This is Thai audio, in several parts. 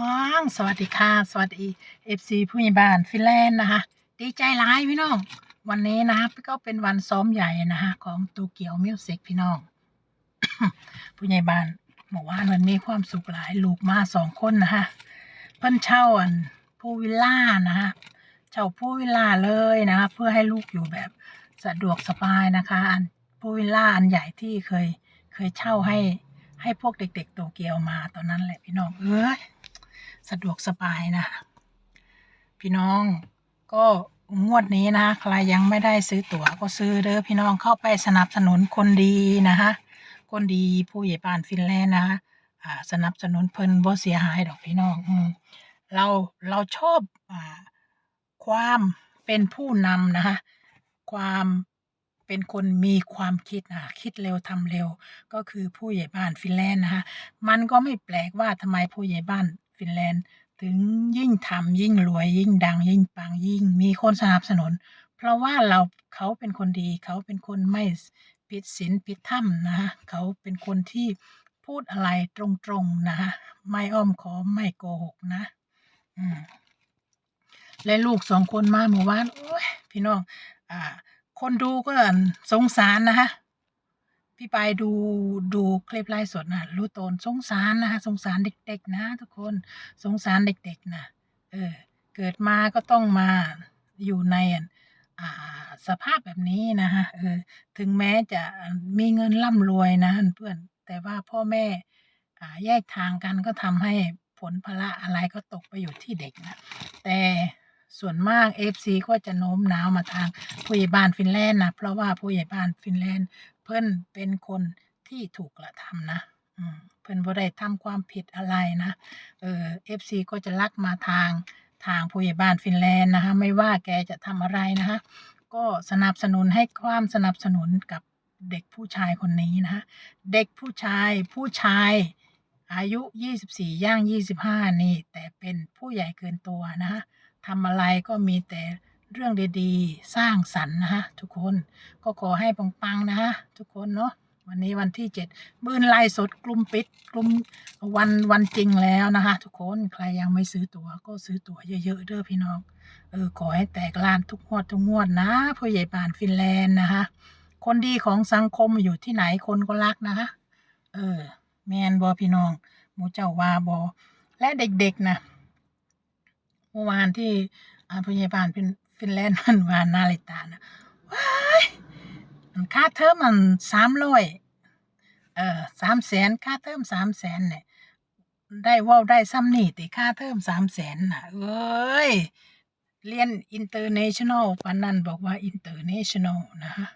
น้องสวัสดีค่ะ สวัสดีเอฟซีผู้ใหญ่บ้านฟินแลนด์นะคะ ดีใจร้ายพี่น้อง วันนี้นะคะก็เป็นวันซ้อมใหญ่นะคะของตูเกียวมิวสิกพี่น้อง ผู้ใหญ่บ้านบอกว่ามันมีความสุขหลายลูกมาสองคนนะคะเพิ่นเช่าอันผู้วิลล่านะคะเช่าผู้วิลล่าเลยนะคะเพื่อให้ลูกอยู่แบบสะดวกสบายนะคะอันผู้วิลล่าอันใหญ่ที่เคยเคยเช่าให้ให้พวกเด็ก ๆ โตเกียวมาตอนนั้นแหละพี่น้องเอ้ย สะดวกสบายนะ พี่น้องก็งวดนี้นะใครยังไม่ได้ซื้อตั๋วก็ซื้อเด้อพี่น้องเข้าไปสนับสนุนคนดีนะคะคนดีผู้ใหญ่บ้านฟินแลนด์นะคะอ่าสนับสนุนเพิ่นบ่เสียหายดอกพี่น้องอืมเราเราชอบอ่าความเป็นผู้นำนะคะความเป็นคนมีความคิดนะคิดเร็วทำเร็วก็คือผู้ใหญ่บ้านฟินแลนด์นะคะมันก็ไม่แปลกว่าทำไมผู้ใหญ่บ้าน ฟินแลนด์ ถึงยิ่งทำยิ่งรวยยิ่งดังยิ่งปังยิ่งมีคนสนับสนุน เพราะว่าเราเขาเป็นคนดี เขาเป็นคนไม่ผิดศีลผิดธรรมนะคะเขาเป็นคนที่พูดอะไรตรงๆนะคะไม่อ้อมค้อมไม่โกหกนะอืมและลูกสองคนมาเมื่อวานโอ้ยพี่น้อง อ่า คนดูก็สงสารนะคะ พี่ไปายดูดูคลิปไลฟ์สดนะรู้ตนสงสารนะคะสงสารเด็ก ๆ นะ ทุกคนสงสารเด็ก ๆ นะเออเกิดมาก็ต้องมาอยู่ในอ่าสภาพแบบนี้นะคะเออถึงแม้จะมีเงินร่ำรวยนะเพื่อนแต่ว่าพ่อแม่อ่าแยกทางกันก็ทำให้ผลพละอะไรก็ตกไปอยู่ที่เด็กนะแต่ ส่วนมาก FC ก็จะโน้มน้าวมาทางผู้ใหญ่บ้านฟินแลนด์นะ เพราะว่าผู้ใหญ่บ้านฟินแลนด์ เพิ่นเป็นคนที่ถูกกระทำนะเพิ่นบ่ได้ทำความผิดอะไรนะ เออ FC ก็จะลักมาทางทางผู้ใหญ่บ้านฟินแลนด์นะคะ ไม่ว่าแกจะทำอะไรนะคะ ก็สนับสนุนให้ความสนับสนุนกับเด็กผู้ชายคนนี้นะคะเด็กผู้ชายผู้ชายอายุ 24 ย่าง 25 นี่ แต่เป็นผู้ใหญ่เกินตัวนะคะ ทำอะไรก็มีแต่เรื่องดีๆ สร้างสรรค์นะคะทุกคนก็ขอให้ปังๆนะคะทุกคนเนาะวันนี้วันที่7มื่นไล่สดกลุ่มปิดกลุ่มวันวันจริงแล้วนะคะทุกคนใครยังไม่ซื้อตั๋วก็ซื้อตั๋วเยอะๆเด้อพี่น้องเออขอให้แตกลานทุกงวดทุกงวดนะผู้ใหญ่บ้านฟินแลนด์นะคะคนดีของสังคมอยู่ที่ไหนคนก็รักนะคะเออแมนบอพี่น้องหมูเจ้าวาบอและเด็กๆนะ เมื่อวานที่อาพยาบาลฟินฟินแลนด์มันวานนาริตานะว้ายมันค่าเทอมมันสามร้อยเออสามแสนค่าเทอมสามแสนเนี่ยได้ว่าได้ซ้ำนี่ติค่าเทอมสามแสนน่ะเอ้ย เรียนอินเตอร์เนชั่นแนลปานนั้นบอกว่าอินเตอร์เนชั่นแนลนะฮะ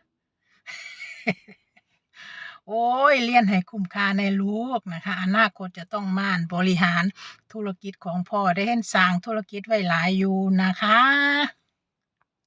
โอ้ยเรียนให้คุ้มค่าในลูกนะคะอนาคตจะต้องม่านบริหารธุรกิจของพ่อได้เห็นสร้างธุรกิจไว้หลายอยู่นะคะ